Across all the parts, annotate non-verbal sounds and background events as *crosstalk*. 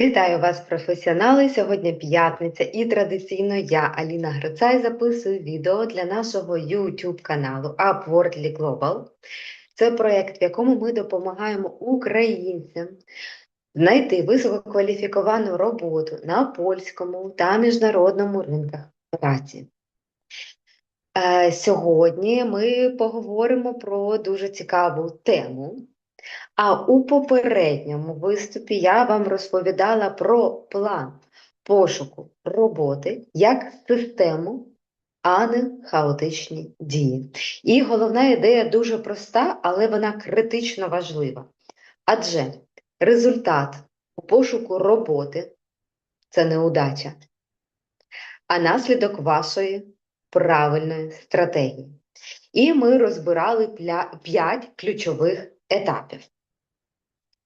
Вітаю вас, професіонали! Сьогодні п'ятниця і традиційно я, Аліна Грицай, записую відео для нашого YouTube каналу Upwardly Global. Це проєкт, в якому ми допомагаємо українцям знайти висококваліфіковану роботу на польському та міжнародному ринках праці. Е, Сьогодні ми поговоримо про дуже цікаву тему. А у попередньому виступі я вам розповідала про план пошуку роботи як систему, а не хаотичні дії. І головна ідея дуже проста, але вона критично важлива. Адже результат у пошуку роботи це неудача, а наслідок вашої правильної стратегії. І ми розбирали 5 ключових етапів.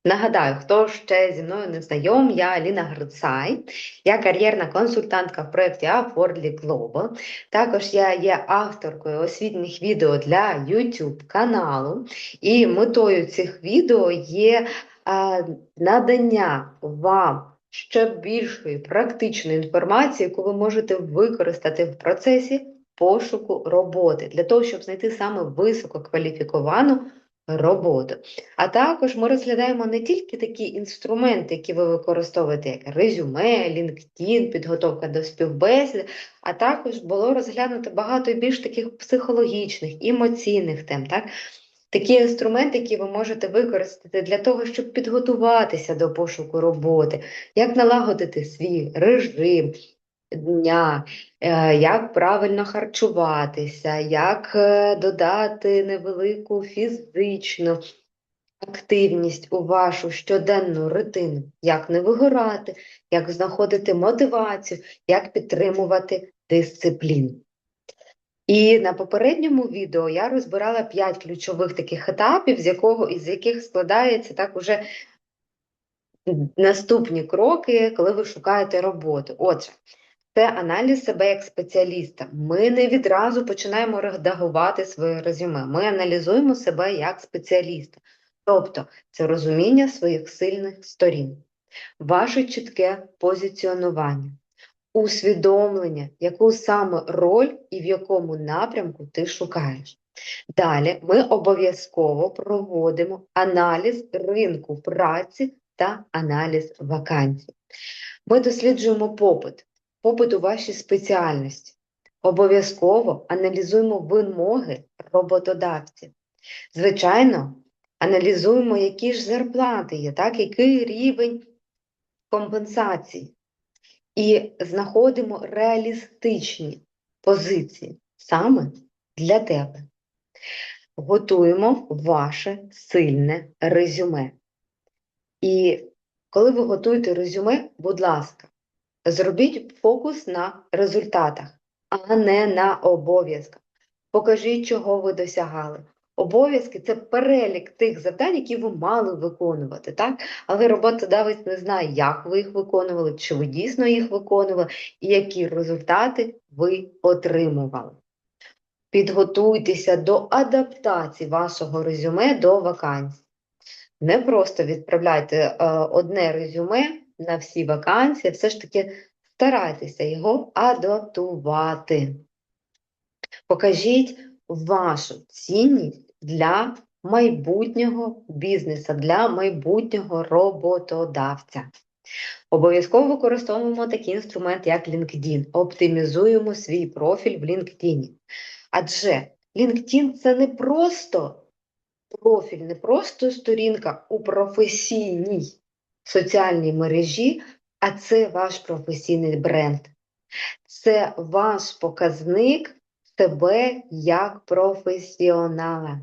Нагадаю, хто ще зі мною не знайом, я Аліна Грицай, я кар'єрна консультантка в проєкті Affordly Global. Також я є авторкою освітніх відео для YouTube каналу, і метою цих відео є надання вам ще більшої практичної інформації, яку ви можете використати в процесі пошуку роботи, для того, щоб знайти саме висококваліфіковану роботу. А також ми розглядаємо не тільки такі інструменти, які ви використовуєте, як резюме, LinkedIn, підготовка до співбесіди, а також було розглянуто багато більш таких психологічних, емоційних тем. Так? Такі інструменти, які ви можете використати для того, щоб підготуватися до пошуку роботи, як налагодити свій режим, дня, е, як правильно харчуватися, як е, додати невелику фізичну активність у вашу щоденну рутину, як не вигорати, як знаходити мотивацію, як підтримувати дисципліну. І на попередньому відео я розбирала 5 ключових таких етапів, з якого із яких складається так уже наступні кроки, коли ви шукаєте роботу. Отже, це аналіз себе як спеціаліста. Ми не відразу починаємо редагувати своє резюме. Ми аналізуємо себе як спеціаліста. Тобто це розуміння своїх сильних сторін, ваше чітке позиціонування, усвідомлення, яку саме роль і в якому напрямку ти шукаєш. Далі ми обов'язково проводимо аналіз ринку праці та аналіз вакансій. Ми досліджуємо попит попит у вашій спеціальності. Обов'язково аналізуємо вимоги роботодавців. Звичайно, аналізуємо, які ж зарплати є, так, який рівень компенсації. І знаходимо реалістичні позиції саме для тебе. Готуємо ваше сильне резюме. І коли ви готуєте резюме, будь ласка, Зробіть фокус на результатах, а не на обов'язках. Покажіть, чого ви досягали. Обов'язки це перелік тих завдань, які ви мали виконувати, так? Але роботодавець не знає, як ви їх виконували, чи ви дійсно їх виконували, і які результати ви отримували. Підготуйтеся до адаптації вашого резюме до вакансій. Не просто відправляйте е, одне резюме на всі вакансії, все ж таки старайтеся його адаптувати. Покажіть вашу цінність для майбутнього бізнесу, для майбутнього роботодавця. Обов'язково використовуємо такий інструмент, як LinkedIn. Оптимізуємо свій профіль в LinkedIn. Адже LinkedIn це не просто профіль, не просто сторінка у професійній соціальній мережі, а це ваш професійний бренд. Це ваш показник себе як професіонала.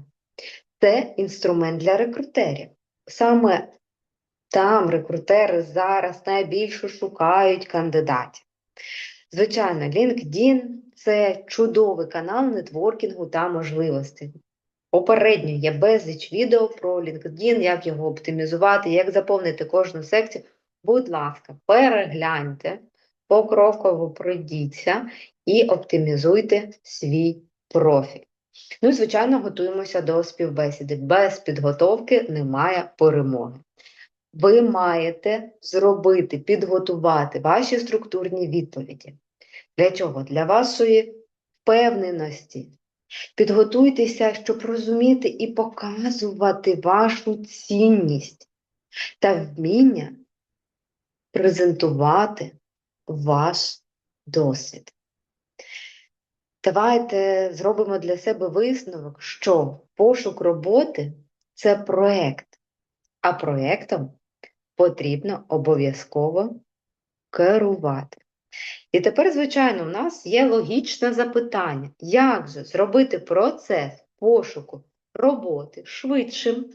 Це інструмент для рекрутерів. Саме там рекрутери зараз найбільше шукають кандидатів. Звичайно, LinkedIn це чудовий канал нетворкінгу та можливостей. Попередньо є безліч відео про LinkedIn, як його оптимізувати, як заповнити кожну секцію. Будь ласка, перегляньте, покроково пройдіться і оптимізуйте свій профіль. Ну і, звичайно, готуємося до співбесіди. Без підготовки немає перемоги. ви маєте зробити, підготувати ваші структурні відповіді. Для чого? Для вашої впевненості. Підготуйтеся, щоб розуміти і показувати вашу цінність та вміння презентувати ваш досвід. Давайте зробимо для себе висновок, що пошук роботи це проєкт, а проєктом потрібно обов'язково керувати. І тепер, звичайно, у нас є логічне запитання, як же зробити процес пошуку роботи швидшим,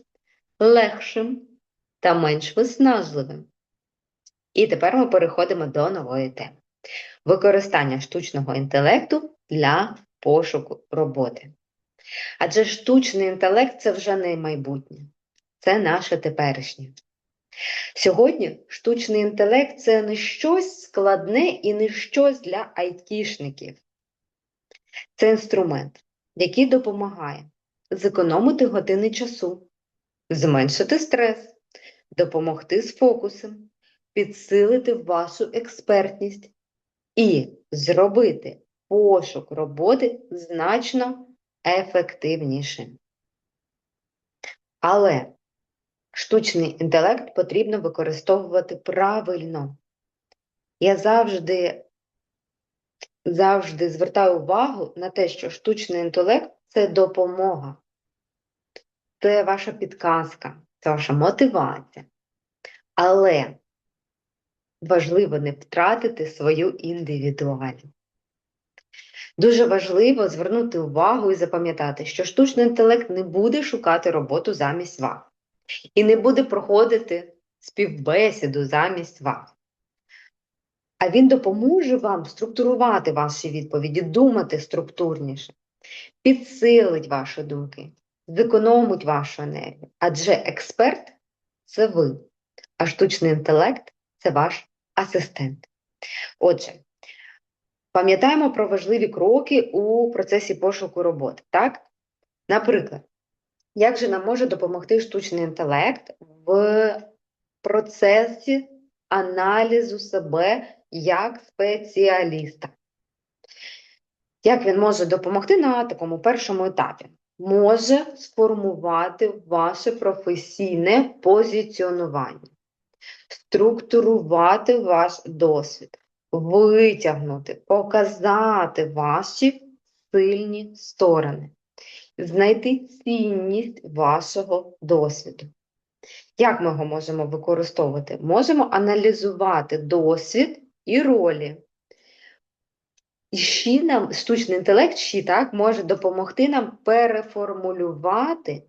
легшим та менш виснажливим. І тепер ми переходимо до нової теми. Використання штучного інтелекту для пошуку роботи. Адже штучний інтелект це вже не майбутнє, це наше теперішнє. Сьогодні штучний інтелект це не щось складне і не щось для айтішників. Це інструмент, який допомагає зекономити години часу, зменшити стрес, допомогти з фокусом, підсилити вашу експертність і зробити пошук роботи значно ефективнішим. Але штучний інтелект потрібно використовувати правильно. Я завжди, завжди звертаю увагу на те, що штучний інтелект це допомога, це ваша підказка, це ваша мотивація. Але важливо не втратити свою індивідуальність. Дуже важливо звернути увагу і запам'ятати, що штучний інтелект не буде шукати роботу замість вас і не буде проходити співбесіду замість вас. А він допоможе вам структурувати ваші відповіді, думати структурніше, підсилить ваші думки, зекономить вашу енергію. Адже експерт це ви, а штучний інтелект це ваш асистент. Отже, пам'ятаємо про важливі кроки у процесі пошуку роботи. Так? Наприклад, як же нам може допомогти штучний інтелект в процесі аналізу себе як спеціаліста? Як він може допомогти на такому першому етапі? Може сформувати ваше професійне позиціонування, структурувати ваш досвід, витягнути, показати ваші сильні сторони знайти цінність вашого досвіду. Як ми його можемо використовувати? Можемо аналізувати досвід і ролі. І ще нам штучний інтелект ще так, може допомогти нам переформулювати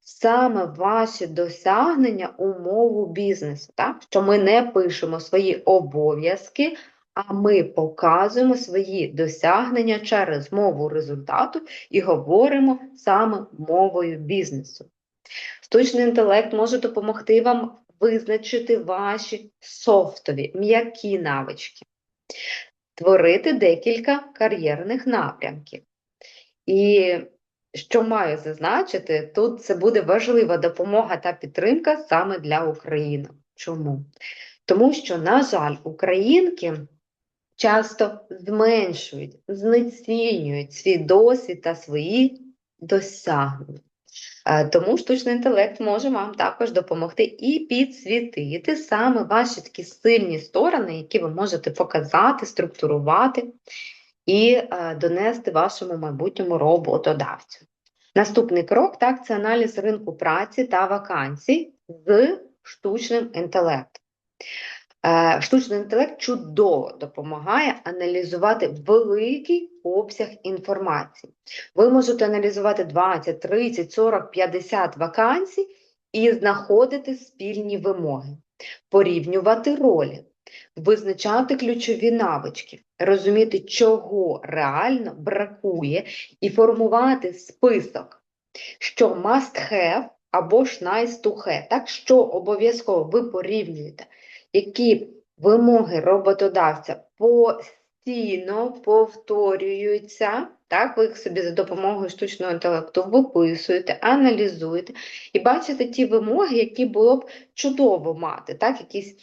саме ваші досягнення умову бізнесу. Так? Що ми не пишемо свої обов'язки, а ми показуємо свої досягнення через мову результату і говоримо саме мовою бізнесу. Штучний інтелект може допомогти вам визначити ваші софтові, м'які навички, творити декілька кар'єрних напрямків. І що маю зазначити, тут це буде важлива допомога та підтримка саме для України. Чому? Тому що, на жаль, українки часто зменшують, знецінюють свій досвід та свої досягнення. Е, тому штучний інтелект може вам також допомогти і підсвітити саме ваші такі сильні сторони, які ви можете показати, структурувати і е, донести вашому майбутньому роботодавцю. Наступний крок так, це аналіз ринку праці та вакансій з штучним інтелектом. Е, штучний інтелект чудово допомагає аналізувати великий обсяг інформації. Ви можете аналізувати 20, 30, 40, 50 вакансій і знаходити спільні вимоги, порівнювати ролі, визначати ключові навички, розуміти, чого реально бракує, і формувати список, що must have або ж nice to have, так що обов'язково ви порівнюєте які вимоги роботодавця постійно повторюються, так, ви їх собі за допомогою штучного інтелекту виписуєте, аналізуєте і бачите ті вимоги, які було б чудово мати, так, якісь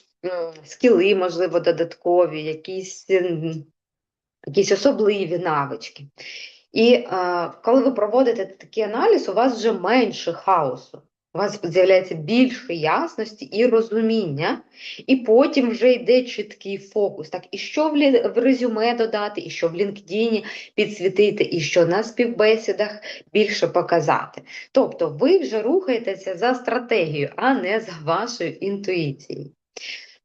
скіли, можливо, додаткові, якісь, якісь особливі навички. І е, коли ви проводите такий аналіз, у вас вже менше хаосу. У вас з'являється більше ясності і розуміння, і потім вже йде чіткий фокус. Так, і що в, резюме додати, і що в LinkedIn підсвітити, і що на співбесідах більше показати. Тобто ви вже рухаєтеся за стратегією, а не за вашою інтуїцією.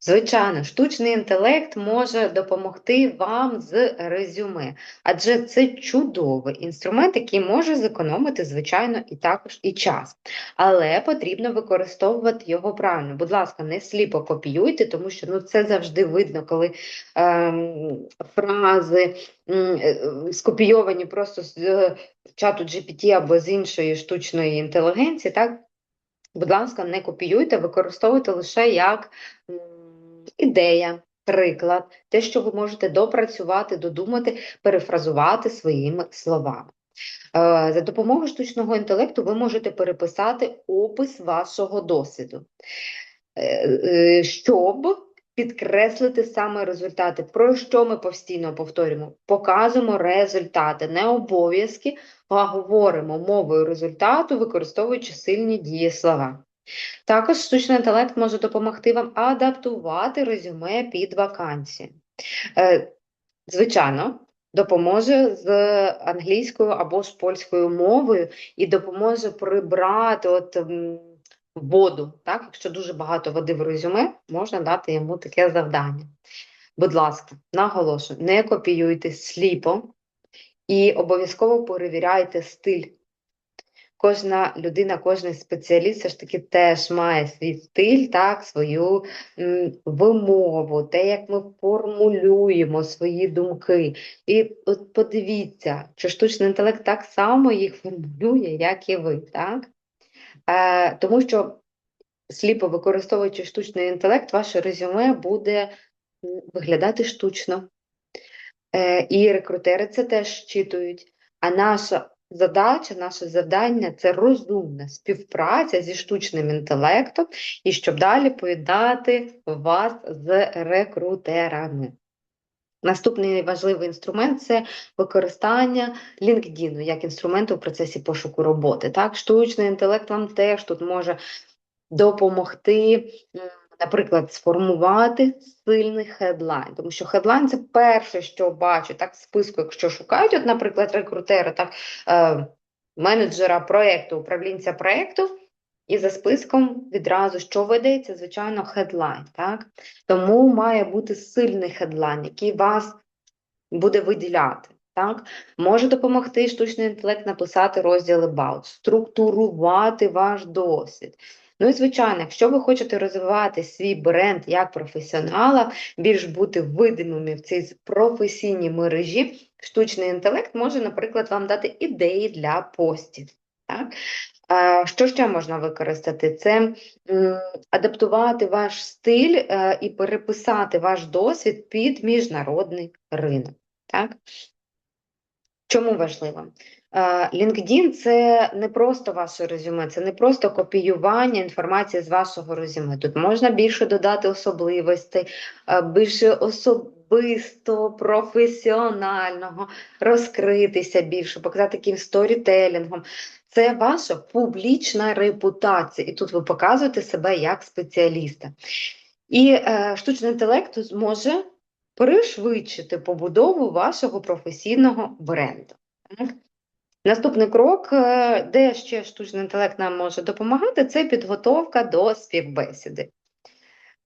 Звичайно, штучний інтелект може допомогти вам з резюме, адже це чудовий інструмент, який може зекономити, звичайно, і також і час. Але потрібно використовувати його правильно. Будь ласка, не сліпо копіюйте, тому що ну, це завжди видно, коли ем, фрази е, скопійовані просто з е, чату GPT або з іншої штучної інтелігенції, так? Будь ласка, не копіюйте, використовуйте лише як ідея, приклад, те, що ви можете допрацювати, додумати, перефразувати своїми словами. Е, За допомогою штучного інтелекту ви можете переписати опис вашого досвіду, е, е, щоб підкреслити саме результати. Про що ми постійно повторюємо? Показуємо результати, не обов'язки, а говоримо мовою результату, використовуючи сильні дієслова. Також штучний інтелект може допомогти вам адаптувати резюме під вакансії. Е, Звичайно, допоможе з англійською або ж польською мовою і допоможе прибрати от, воду. Так? Якщо дуже багато води в резюме, можна дати йому таке завдання. Будь ласка, наголошую, не копіюйте сліпо і обов'язково перевіряйте стиль. Кожна людина, кожен спеціаліст все ж таки теж має свій стиль, так, свою м, вимову, те, як ми формулюємо свої думки. І от подивіться, чи штучний інтелект так само їх формулює, як і ви, так? Е, тому що сліпо використовуючи штучний інтелект, ваше резюме буде виглядати штучно. Е, і рекрутери це теж щитують. А наша задача, наше завдання це розумна співпраця зі штучним інтелектом, і щоб далі поєднати вас з рекрутерами. Наступний важливий інструмент це використання LinkedIn як інструменту в процесі пошуку роботи. Так, штучний інтелект вам теж тут може допомогти, наприклад, сформувати сильний хедлайн. Тому що хедлайн це перше, що бачать так, в списку, якщо шукають, от, наприклад, рекрутери, так, е, менеджера проєкту, управлінця проєкту, і за списком відразу, що ведеться, звичайно, хедлайн. Так? Тому має бути сильний хедлайн, який вас буде виділяти. Так? Може допомогти штучний інтелект написати розділи About, структурувати ваш досвід. Ну і звичайно, якщо ви хочете розвивати свій бренд як професіонала, більш бути видимими в цій професійній мережі, штучний інтелект може, наприклад, вам дати ідеї для постів. Так? Що ще можна використати? Це адаптувати ваш стиль е, і переписати ваш досвід під міжнародний ринок. Так? Чому важливо? LinkedIn – це не просто ваше резюме, це не просто копіювання інформації з вашого резюме. Тут можна більше додати особливостей, більше особисто, професіонального, розкритися більше, показати таким сторітелінгом. Це ваша публічна репутація, і тут ви показуєте себе як спеціаліста. І е, штучний інтелект зможе пришвидшити побудову вашого професійного бренду. Наступний крок, е, де ще штучний інтелект нам може допомагати, це підготовка до співбесіди.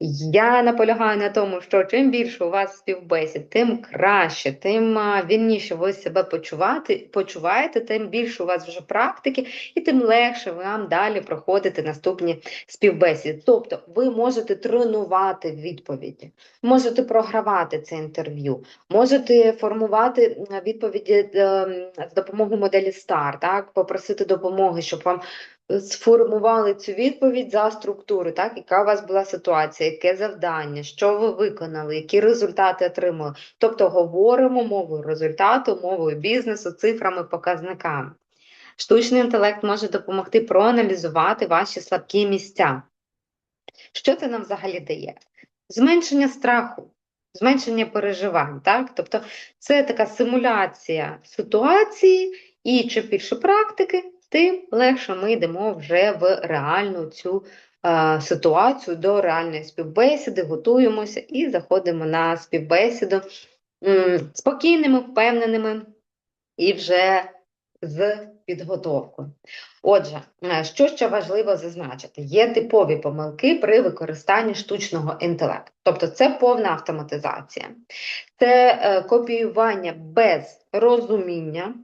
Я наполягаю на тому, що чим більше у вас співбесід, тим краще, тим вільніше ви себе почувати, почуваєте, тим більше у вас вже практики, і тим легше вам далі проходити наступні співбесіди. Тобто ви можете тренувати відповіді, можете програвати це інтерв'ю, можете формувати відповіді е, з допомогою моделі STAR, так, попросити допомоги, щоб вам сформували цю відповідь за структуру, так? Яка у вас була ситуація, яке завдання, що ви виконали, які результати отримали. Тобто говоримо мовою результату, мовою бізнесу, цифрами, показниками. Штучний інтелект може допомогти проаналізувати ваші слабкі місця. Що це нам взагалі дає? Зменшення страху, зменшення переживань. Так? Тобто це така симуляція ситуації, і чим більше практики, тим легше ми йдемо вже в реальну цю е, ситуацію до реальної співбесіди, готуємося і заходимо на співбесіду м, спокійними, впевненими і вже з підготовкою. Отже, е, що ще важливо зазначити? Є типові помилки при використанні штучного інтелекту. Тобто це повна автоматизація, це е, копіювання без розуміння,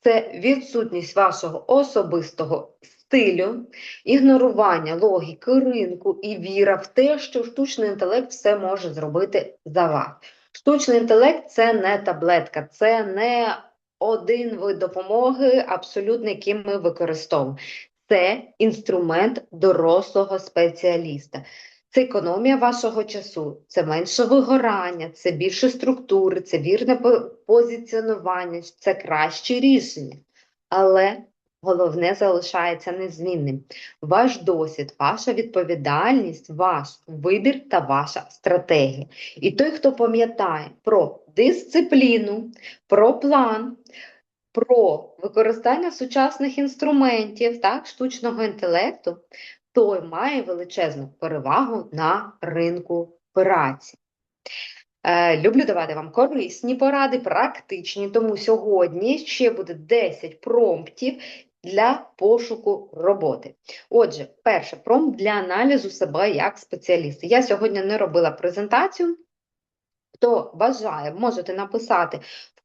це відсутність вашого особистого стилю, ігнорування логіки ринку і віра в те, що штучний інтелект все може зробити за вас. Штучний інтелект це не таблетка, це не один вид допомоги, абсолютно який ми використовуємо. Це інструмент дорослого спеціаліста. Це економія вашого часу, це менше вигорання, це більше структури, це вірне позиціонування, це кращі рішення. Але головне залишається незмінним. Ваш досвід, ваша відповідальність, ваш вибір та ваша стратегія. І той, хто пам'ятає про дисципліну, про план, про використання сучасних інструментів, так, штучного інтелекту, той має величезну перевагу на ринку праці. Е, люблю давати вам корисні поради, практичні, тому сьогодні ще буде 10 промптів для пошуку роботи. Отже, перше, промпт для аналізу себе як спеціаліста. Я сьогодні не робила презентацію. Хто бажає, можете написати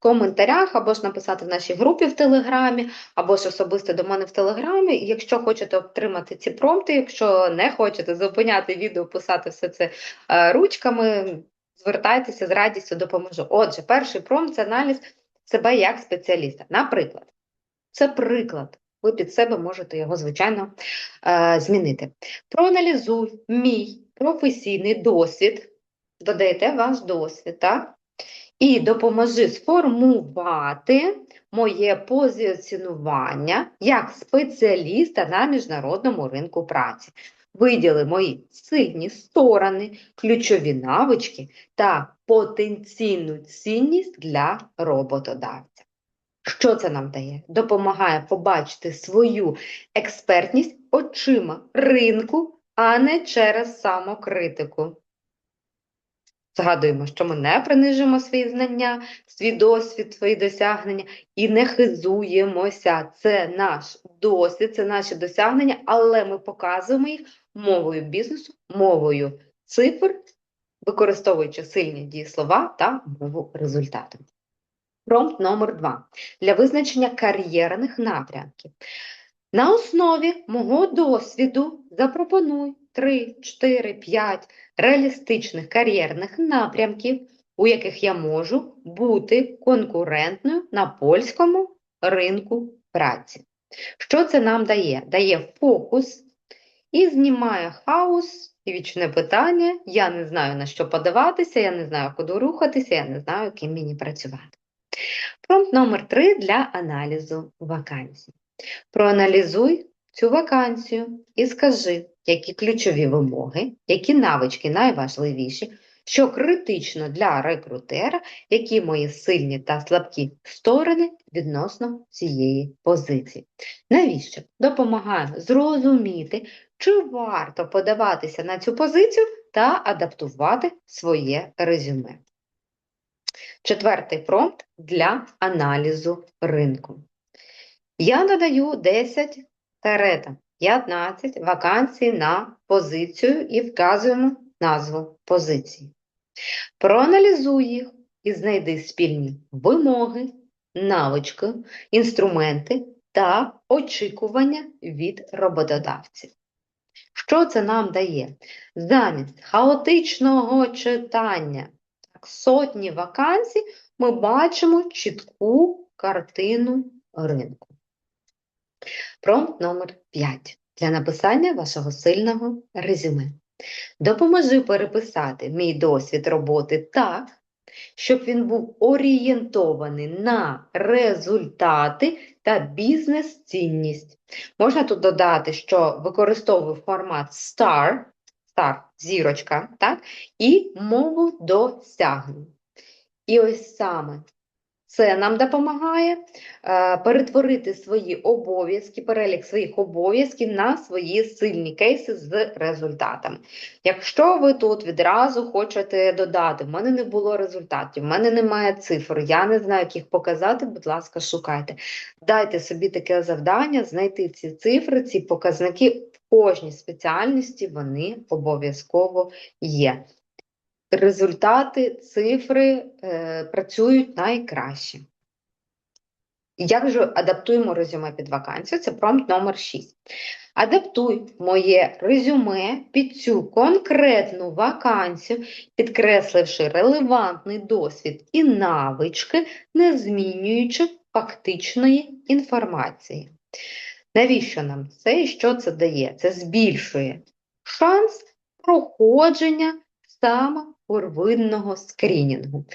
коментарях, або ж написати в нашій групі в Телеграмі, або ж особисто до мене в Телеграмі. Якщо хочете отримати ці промпти, якщо не хочете зупиняти відео, писати все це е, ручками, звертайтеся з радістю допоможу. Отже, перший промпт – це аналіз себе як спеціаліста. Наприклад, це приклад. Ви під себе можете його, звичайно, е, змінити. Проаналізуй мій професійний досвід, додаєте ваш досвід, так? І допоможи сформувати моє позиціонування як спеціаліста на міжнародному ринку праці. Виділи мої сильні сторони, ключові навички та потенційну цінність для роботодавця. Що це нам дає? Допомагає побачити свою експертність очима ринку, а не через самокритику. Згадуємо, що ми не принижуємо свої знання, свій досвід, свої досягнення і не хизуємося. Це наш досвід, це наші досягнення, але ми показуємо їх мовою бізнесу, мовою цифр, використовуючи сильні дієслова та мову результату. Промпт номер 2 для визначення кар'єрних напрямків. На основі мого досвіду запропонуй 3, 4, 5 реалістичних кар'єрних напрямків, у яких я можу бути конкурентною на польському ринку праці. Що це нам дає? Дає фокус і знімає хаос і вічне питання. Я не знаю, на що подаватися, я не знаю, куди рухатися, я не знаю, ким мені працювати. Промпт номер 3 для аналізу вакансій. Проаналізуй цю вакансію і скажи, які ключові вимоги, які навички найважливіші, що критично для рекрутера, які мої сильні та слабкі сторони відносно цієї позиції. Навіщо? Допомагає зрозуміти, чи варто подаватися на цю позицію та адаптувати своє резюме. Четвертий промпт для аналізу ринку. Я додаю 10 та 15 вакансій на позицію і вказуємо назву позиції. Проаналізуй їх і знайди спільні вимоги, навички, інструменти та очікування від роботодавців. Що це нам дає? Замість хаотичного читання сотні вакансій ми бачимо чітку картину ринку. Промпт номер 5 для написання вашого сильного резюме. Допоможи переписати мій досвід роботи так, щоб він був орієнтований на результати та бізнес-цінність. Можна тут додати, що використовую формат STAR, STAR, зірочка, так, і мову досягнень. І ось саме це нам допомагає е, перетворити свої обов'язки, перелік своїх обов'язків на свої сильні кейси з результатами. Якщо ви тут відразу хочете додати, в мене не було результатів, в мене немає цифр, я не знаю, як їх показати, будь ласка, шукайте. Дайте собі таке завдання, знайти ці цифри, ці показники в кожній спеціальності, вони обов'язково є результати, цифри е, працюють найкраще. Як же адаптуємо резюме під вакансію? Це промпт номер 6. Адаптуй моє резюме під цю конкретну вакансію, підкресливши релевантний досвід і навички, не змінюючи фактичної інформації. Навіщо нам це і що це дає? Це збільшує шанс проходження саме первинного скрінінгу.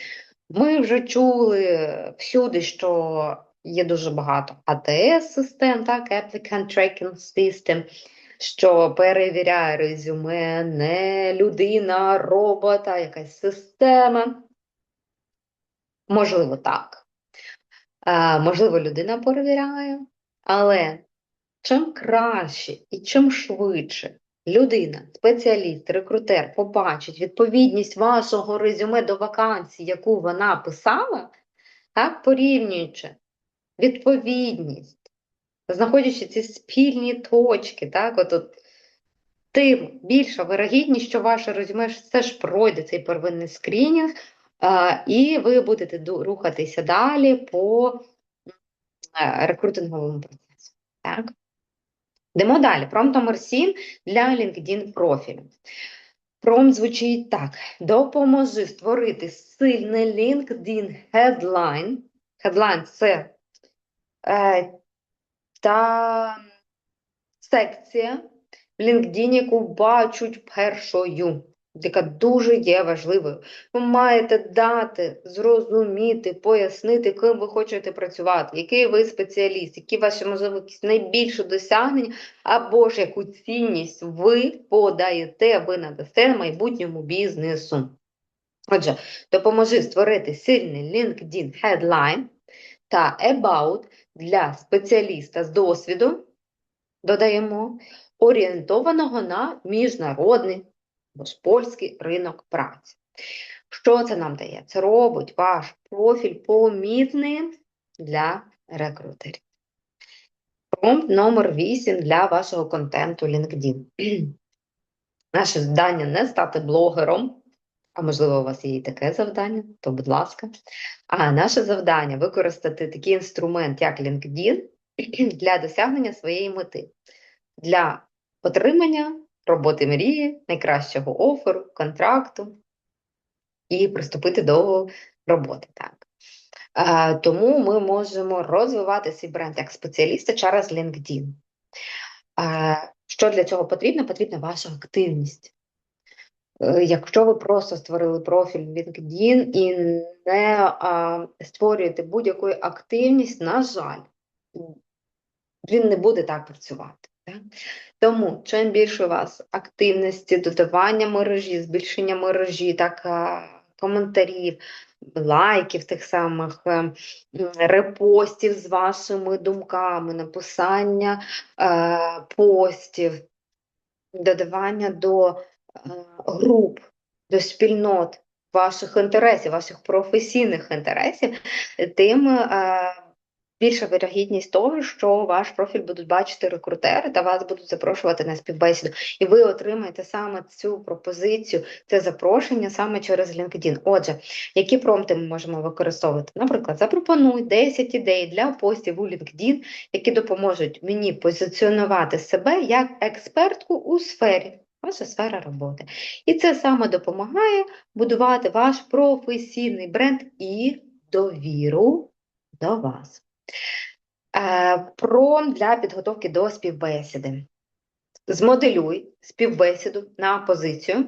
Ми вже чули всюди, що є дуже багато АТС-систем, так, Applicant Tracking System, що перевіряє резюме не людина, а робот, а якась система. Можливо, так. А, можливо, людина перевіряє, але чим краще і чим швидше людина, спеціаліст, рекрутер побачить відповідність вашого резюме до вакансії, яку вона писала, так, порівнюючи відповідність, знаходячи ці спільні точки, так, от, от, тим більша вирогідність, що ваше резюме все ж пройде цей первинний скринінг, а, і ви будете рухатися далі по рекрутинговому процесу. Так? Йдемо далі. Промпт номер 7 для LinkedIn профілю. Промпт звучить так: допоможи створити сильний LinkedIn headline. Headline – це е, та секція в LinkedIn, яку бачать першою яка дуже є важливою. Ви маєте дати, зрозуміти, пояснити, ким ви хочете працювати, який ви спеціаліст, які ваші, можливо, якісь найбільші досягнення, або ж яку цінність ви подаєте, ви надасте майбутньому бізнесу. Отже, допоможи створити сильний LinkedIn Headline та About для спеціаліста з досвіду, додаємо, орієнтованого на міжнародний польський ринок праці. Що це нам дає? Це робить ваш профіль помітним для рекрутерів. Промпт номер 8 для вашого контенту LinkedIn. *clears throat* Наше завдання не стати блогером, а можливо, у вас є і таке завдання, то будь ласка. А наше завдання використати такий інструмент, як LinkedIn, *clears throat* для досягнення своєї мети, для отримання роботи мрії, найкращого оферу, контракту і приступити до роботи. Так. А, тому ми можемо розвивати свій бренд як спеціаліста через LinkedIn. А, що для цього потрібно? Потрібна ваша активність. Е, якщо ви просто створили профіль в LinkedIn і не а, створюєте будь-яку активність, на жаль, він не буде так працювати. Тому, чим більше у вас активності, додавання мережі, збільшення мережі, так, коментарів, лайків тих самих, е, репостів з вашими думками, написання е, постів, додавання до е, груп, до спільнот ваших інтересів, ваших професійних інтересів, тим е, більша вирогідність того, що ваш профіль будуть бачити рекрутери та вас будуть запрошувати на співбесіду, і ви отримаєте саме цю пропозицію, це запрошення саме через LinkedIn. Отже, які промпти ми можемо використовувати? Наприклад, запропонуй 10 ідей для постів у LinkedIn, які допоможуть мені позиціонувати себе як експертку у сфері. Ваша сфера роботи. І це саме допомагає будувати ваш професійний бренд і довіру до вас. Е, про для підготовки до співбесіди. Змоделюй співбесіду на позицію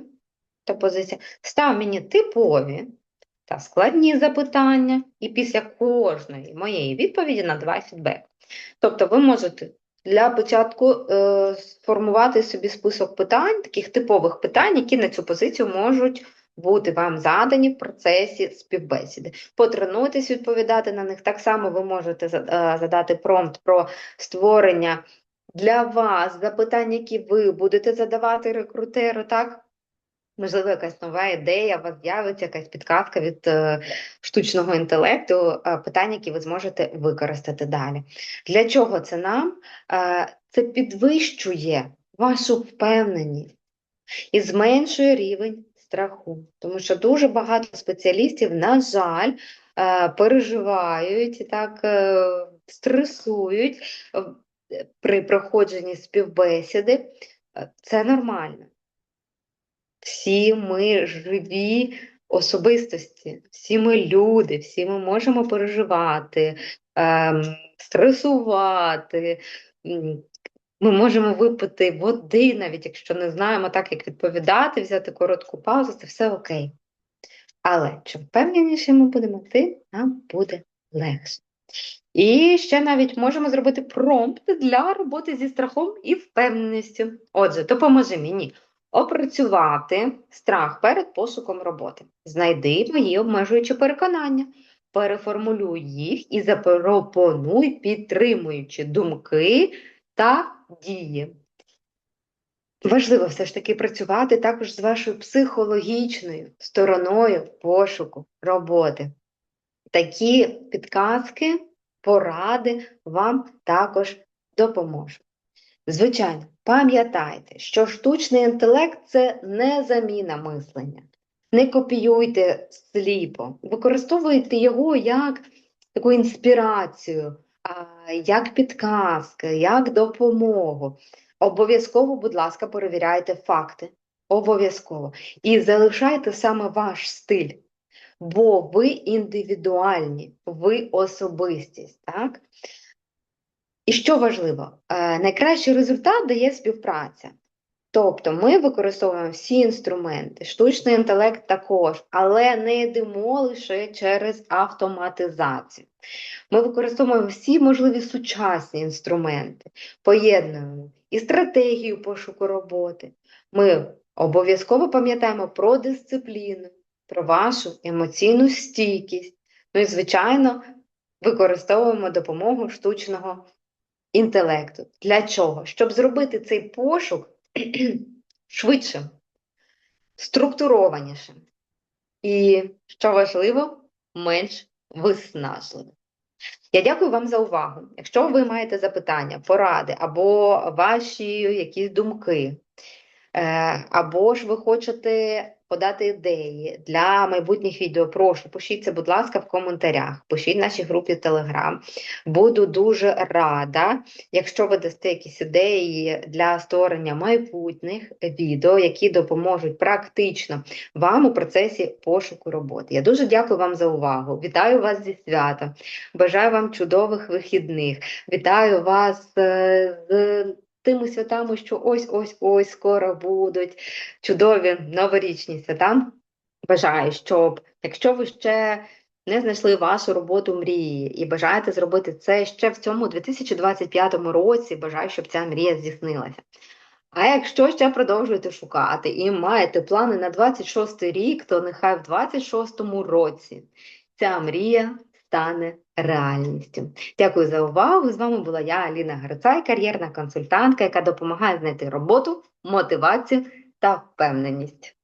та позиція. Став мені типові та складні запитання, і після кожної моєї відповіді надавай фідбек. Тобто ви можете для початку е, сформувати собі список питань, таких типових питань, які на цю позицію можуть бути вам задані в процесі співбесіди. Потренуйтесь відповідати на них. Так само ви можете е, задати промпт про створення для вас запитань, які ви будете задавати рекрутеру, так? Можливо, якась нова ідея, у вас з'явиться якась підказка від е, штучного інтелекту, е, питання, які ви зможете використати далі. Для чого це нам? Е, це підвищує вашу впевненість і зменшує рівень страху. Тому що дуже багато спеціалістів, на жаль, е, переживають так е, стресують е, при проходженні співбесіди. Це нормально. Всі ми живі особистості, всі ми люди, всі ми можемо переживати, ем, стресувати. Ми можемо випити води, навіть якщо не знаємо так, як відповідати, взяти коротку паузу, це все окей. Але чим впевненіше ми будемо, тим нам буде легше. І ще навіть можемо зробити промпт для роботи зі страхом і впевненістю. Отже, допоможи мені опрацювати страх перед пошуком роботи. Знайди мої обмежуючі переконання, переформулюй їх і запропонуй підтримуючі думки та дії. Важливо все ж таки працювати також з вашою психологічною стороною пошуку роботи. Такі підказки, поради вам також допоможуть. Звичайно, пам'ятайте, що штучний інтелект це не заміна мислення. Не копіюйте сліпо, використовуйте його як таку інспірацію, як підказки, як допомогу. Обов'язково, будь ласка, перевіряйте факти. Обов'язково. І залишайте саме ваш стиль. Бо ви індивідуальні, ви особистість, так? І що важливо, е, найкращий результат дає співпраця. Тобто ми використовуємо всі інструменти, штучний інтелект також, але не йдемо лише через автоматизацію. Ми використовуємо всі можливі сучасні інструменти, поєднуємо і стратегію пошуку роботи. Ми обов'язково пам'ятаємо про дисципліну, про вашу емоційну стійкість. Ну і, звичайно, використовуємо допомогу штучного інтелекту. Для чого? Щоб зробити цей пошук *clears throat* швидшим, структурованішим і, що важливо, менш виснажливим. Я дякую вам за увагу. Якщо ви маєте запитання, поради або ваші якісь думки, е, або ж ви хочете подати ідеї для майбутніх відео, прошу, пишіть це, будь ласка, в коментарях, пишіть в нашій групі Telegram. Буду дуже рада, якщо ви дасте якісь ідеї для створення майбутніх відео, які допоможуть практично вам у процесі пошуку роботи. Я дуже дякую вам за увагу. Вітаю вас зі святом. Бажаю вам чудових вихідних. Вітаю вас е, з тими святами, що ось-ось-ось скоро будуть чудові новорічні свята. Бажаю, щоб якщо ви ще не знайшли вашу роботу мрії і бажаєте зробити це ще в цьому 2025 році, бажаю, щоб ця мрія здійснилася. А якщо ще продовжуєте шукати і маєте плани на 26 рік, то нехай в 26 році ця мрія стане реальністю. Дякую за увагу. З вами була я, Аліна Грицай, кар'єрна консультантка, яка допомагає знайти роботу, мотивацію та впевненість.